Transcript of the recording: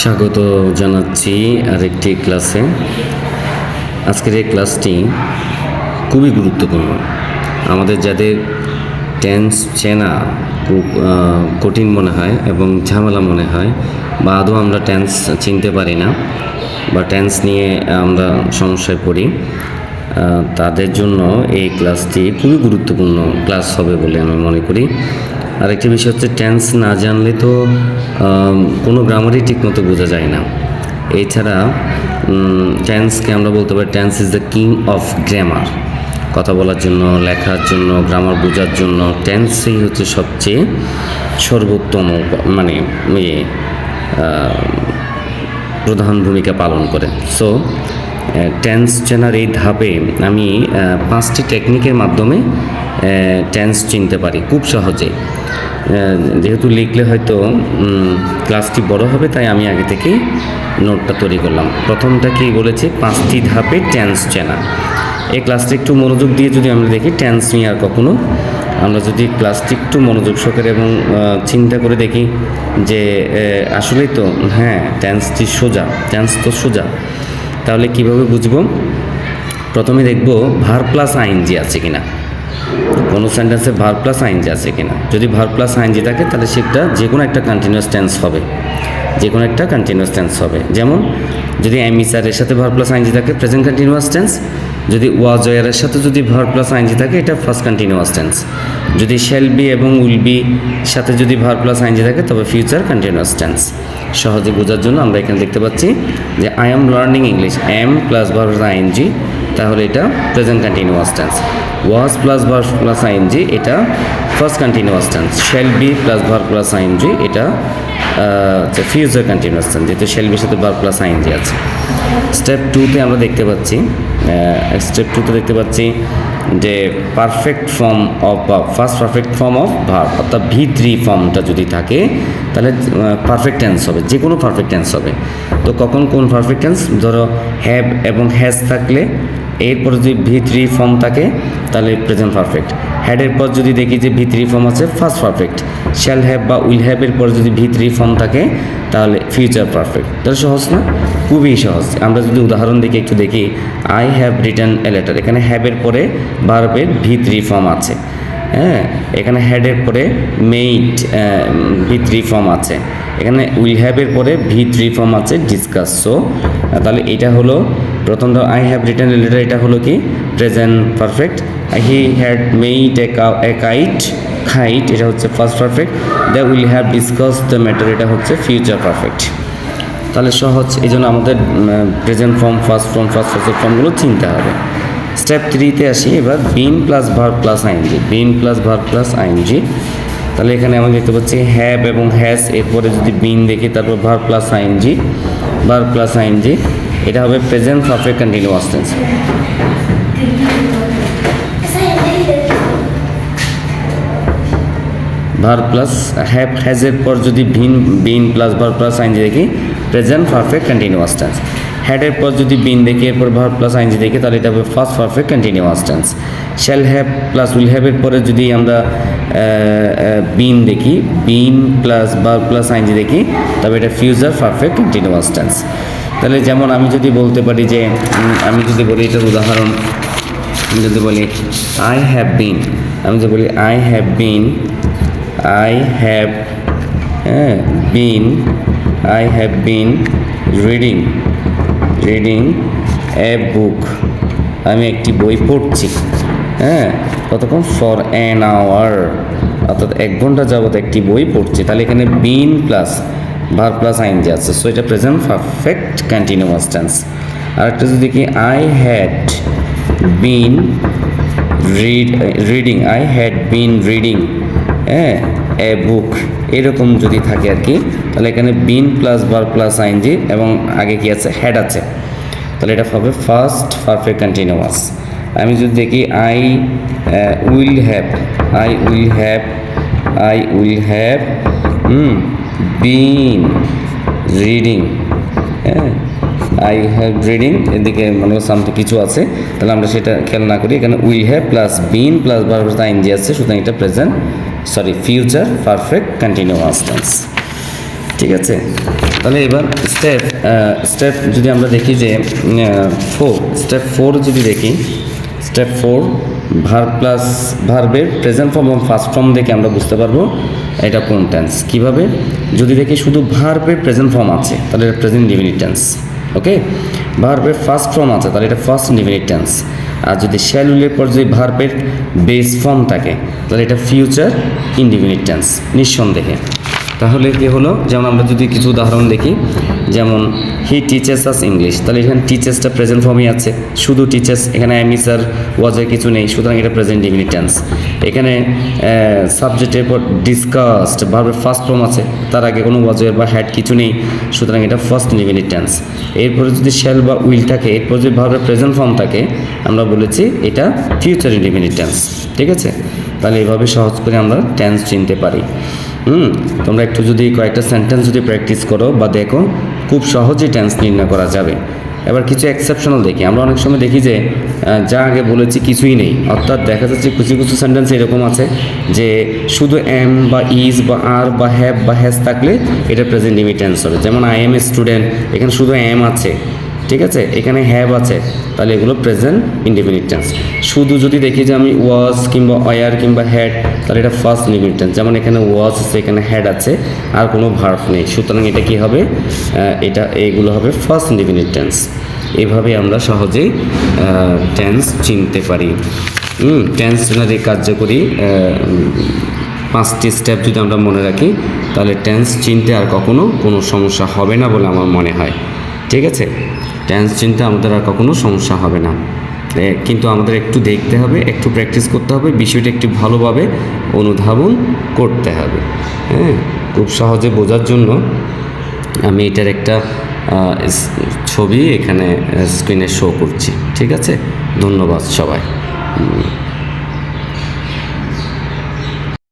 স্বাগত জানাচ্ছি আরেকটি ক্লাসে। আজকের এই ক্লাসটি খুবই গুরুত্বপূর্ণ। আমাদের যাদের টেন্স চেনা খুব কঠিন মনে হয় এবং ঝামেলা মনে হয় বা আদৌ আমরা টেন্স চিনতে পারি না বা টেন্স নিয়ে আমরা সমস্যায় পড়ি তাদের জন্য এই ক্লাসটি খুবই গুরুত্বপূর্ণ ক্লাস হবে বলে আমি মনে করি। আরেকটি বিষয় হচ্ছে টেন্স না জানলে তো কোনো গ্রামারই ঠিকমতো বোঝা যায় না। এছাড়া টেন্সকে আমরা বলতে পারি tense is the king of grammar কথা বলার জন্য, লেখার জন্য গ্রামার বোঝার জন্য টেন্সই হচ্ছে সবচেয়ে সর্বোত্তম মানে ইয়ে প্রধান ভূমিকা পালন করে। সো টেন্স চেনার এই ধাপে আমি পাঁচটি টেকনিকের মাধ্যমে টেন্স চিনতে পারি খুব সহজেই আহ, যেহেতু লিখলে হয়তো ক্লাসটি বড় হবে তাই আমি আগে থেকেই নোটটা তৈরি করলাম। প্রথমটা কি বলেছে? পাঁচটি ধাপে টেন্স চেনা। এই ক্লাসটি একটু মনোযোগ দিয়ে যদি আমরা দেখি টেন্স নিয়ে আর কখনো আমরা যদি ক্লাসটি একটু মনোযোগ সহকারে এবং চিন্তা করে দেখি যে আসলেই তো হ্যাঁ টেন্সটি সোজা টেন্স তো সোজা। তাহলে কীভাবে বুঝব? প্রথমে দেখব ভার প্লাস আইনজি আছে কিনা। কোনো সেন্টেন্সে ভার প্লাস আইনজি আছে কিনা। যদি ভার প্লাস আইনজি থাকে, তাহলে সেটা যে কোনো একটা কন্টিনিউয়াস টেন্স হবে। যে কোনো একটা কন্টিনিউয়াস টেন্স হবে। যেমন, যদি এমিসারের সাথে ভার প্লাস আইনজি থাকে প্রেজেন্ট কন্টিনিউয়াস টেন্স যদি ওয়াজয়ারের সাথে যদি ভার প্লাস আইনজি থাকে, এটা ফার্স্ট কন্টিনিউয়াস টেন্স যদি শেল বি এবং উইল বি সাথে যদি ভার প্লাস আইনজি থাকে, তবে ফিউচার কন্টিনিউয়াস টেন্স সহজে বোঝার জন্য আমরা এখানে দেখতে পাচ্ছি যে I am learning English am plus verb ing তাহলে এটা present continuous tense was plus verb plus ing এটা first continuous tense shall be plus verb plus ing এটা আচ্ছা ফিউচার কন্টিনিউয়াস টেন্স যেহেতু শেল বির সাথে ভার প্লাস আইনজি আছে। Step টুতে আমরা দেখতে পাচ্ছি স্টেপ টুতে দেখতে পাচ্ছি যে perfect form of first perfect form of verb অর্থাৎ ভি থ্রি ফর্মটা যদি থাকে, তাহলে পারফেক্ট টেন্স হবে যে কোনো পারফেক্ট টেন্স হবে। তো কখন কোন পারফেক্ট টেন্স ধরো হ্যাভ এবং হ্যাজ থাকলে এরপর যদি ভি থ্রি ফর্ম থাকে, তাহলে প্রেজেন্ট পারফেক্ট হ্যাডের পর যদি দেখি যে ভি থ্রি ফর্ম আছে ফার্স্ট পারফেক্ট শ্যাল হ্যাভ বা উইল হ্যাভের পর যদি ভি থ্রি ফর্ম থাকে, তাহলে ফিউচার পারফেক্ট তাহলে সহজ না? খুবই সহজ। আমরা যদি উদাহরণ দেখি, একটু দেখি। I have return a letter এখানে হ্যাভের পরে ভার্বের ভি থ্রি ফর্ম আছে। হ্যাঁ এখানে হ্যাডের পরে মেইট ভি থ্রি ফর্ম আছে। এখানে উইল হ্যাভের পরে ভি থ্রি ফর্ম আছে ডিসকাস সো তাহলে এটা হলো প্রথম আই হ্যাভ রিটার্ন লেটার এটা হলো কি? Present perfect he had made a kite kite এটা হচ্ছে first perfect the will have discuss the matter এটা হচ্ছে ফিউচার পারফেক্ট তাহলে সহজ এই জন্য আমাদের present form first form first first ফর্মগুলো চিনতে হবে। স্টেপ থ্রিতে আসি, এবার been plus verb plus ing been plus verb plus ing তাহলে এখানে আমরা দেখতে পাচ্ছি হ্যাব এবং হ্যাজ এরপরে যদি বিন দেখি, তারপর verb plus ing verb plus ing এটা হবে present perfect continuous tense verb plus have হ্যাজের পর যদি been been plus verb plus ing দেখি প্রেজেন্ট পারফেক্ট কন্টিনিউয়াস টেন্স হ্যাডের পর যদি বিন দেখি এরপর ভার প্লাস আইনজি দেখি তাহলে এটা হবে first perfect continuous tense shall have plus will হ্যাভের পরে যদি আমরা বিন দেখি been plus verb plus ing দেখি তবে এটা ফিউচার পারফেক্ট কন্টিনিউয়াস টেন্স তাহলে যেমন আমি যদি বলতে পারি যে আমি যদি বলি এটার উদাহরণ আমি যদি বলি আই হ্যাভ বিন আমি যদি বলি I have been I have uh, been I have been reading reading a book আমি একটি বই পড়ছি হ্যাঁ? কতক্ষণ? ফর অ্যান আওয়ার অর্থাৎ এক ঘণ্টা যাবত একটি বই পড়ছি। তাহলে এখানে বিন প্লাস ভার প্লাস আইন যে আছে। সো এটা প্রেজেন্ট পারফেক্ট কন্টিনিউয়াস টেন্স আরেকটা যদি কি I had been read reading I had been reading হ্যাঁ এ বুক এরকম যদি থাকে আর কি, তাহলে এখানে বিন প্লাস বার প্লাস আইনজি এবং আগে কি আছে হেড আছে। তাহলে এটা হবে ফার্স্ট পারফেক্ট কন্টিনিউয়াস আমি যদি দেখি I will have I will have I will have been reading হ্যাঁ আই হ্যাভ রিডিং এদিকে মনে সামথিং কিছু আছে, তাহলে আমরা সেটা খেয়াল না করি, এখানে will have plus been plus bar ing যে আছে, সুতরাং এটা present sorry future perfect continuous tense ঠিক আছে? তাহলে এবার স্টেপ স্টেপ যদি আমরা দেখি যে ফোর স্টেপ ফোর যদি দেখি স্টেপ ফোর ভার প্লাস ভার্বের প্রেজেন্ট ফর্ম এবং ফার্স্ট ফর্ম দেখে আমরা বুঝতে পারব এটা কোন টেন্স কীভাবে? যদি দেখি শুধু ভার্বের প্রেজেন্ট ফর্ম আছে, তাহলে এটা প্রেজেন্ট ডিভিনিট টেন্স ওকে ভার্বের ফার্স্ট ফর্ম আছে, তাহলে এটা ফার্স্ট ইনডিফিনিট টেন্স আর যদি শ্যালুলের পর যদি ভার্বের বেস ফর্ম থাকে, তাহলে এটা ফিউচার ইনডিফিনিট টেন্স নিঃসন্দেহে। তাহলে কি হলো? যেমন আমরা যদি কিছু উদাহরণ দেখি, যেমন হি টিচার্স আস ইংলিশ তাহলে এখানে টিচার্সটা প্রেজেন্ট ফর্মই আছে। শুধু টিচার্স এখানে অ্যামি স্যার ওয়াজের কিছু নেই। সুতরাং এটা প্রেজেন্ট ডিভিনিট টেন্স এখানে সাবজেক্টের পর ডিসকাসড ভার্বের ফার্স্ট ফর্ম আছে। তার আগে কোনো ওয়াজের বা হ্যাড কিছু নেই। সুতরাং এটা ফার্স্ট ডিভিনিট টেন্স এরপরে যদি শ্যাল বা উইল থাকে, এরপর যদি ভার্বের প্রেজেন্ট ফর্ম থাকে, আমরা বলেছি এটা ফিউচার ডিভিনিট টেন্স ঠিক আছে? তাহলে এভাবে সহজ করে আমরা টেন্স চিনতে পারি। হুম, তোমরা একটু যদি কয়েকটা সেন্টেন্স যদি প্র্যাকটিস করো বা দেখো, খুব সহজেই টেন্স নির্ণয় করা যাবে। এবার কিছু এক্সেপশনাল দেখি। আমরা অনেক সময় দেখি যে যা আগে বলেছি কিছুই নেই। অর্থাৎ দেখা যাচ্ছে কিছু কিছু সেন্টেন্স এরকম আছে যে, শুধু এম বা ইজ বা আর বা হ্যাভ বা হ্যাজ থাকলে এটা প্রেজেন্ট টেন্স হবে। যেমন আই এম এ স্টুডেন্ট এখানে শুধু এম আছে। ঠিক আছে? এখানে হ্যাভ আছে। তাহলে এগুলো প্রেজেন্ট ইনডিফিনিট টেন্স শুধু যদি দেখি যে আমি ওয়াজ কিংবা অয়ার কিংবা হ্যাড তাহলে এটা ফার্স্ট ইনডিফিনিট টেন্স যেমন এখানে ওয়াজ আছে, এখানে হ্যাড আছে, আর কোনো ভার্ভ নেই। সুতরাং এটা কি হবে? এটা, এগুলো হবে ফার্স্ট ইনডিফিনিট টেন্স এভাবে আমরা সহজেই টেন্স চিনতে পারি। টেন্স চেনার কার্যকরী পাঁচটি স্টেপ যদি আমরা মনে রাখি, তাহলে টেন্স চিনতে আর কখনো কোনো সমস্যা হবে না বলে আমার মনে হয়। ঠিক আছে? টেন্স চিন্তা আমাদের আর কখনো সমস্যা হবে না। কিন্তু আমাদের একটু দেখতে হবে, একটু প্র্যাকটিস করতে হবে, বিষয়টা একটু ভালোভাবে অনুধাবন করতে হবে। হ্যাঁ খুব সহজে বোঝার জন্য আমি এটার একটা ছবি এখানে স্ক্রিনে শো করছি, ঠিক আছে? ধন্যবাদ সবাই।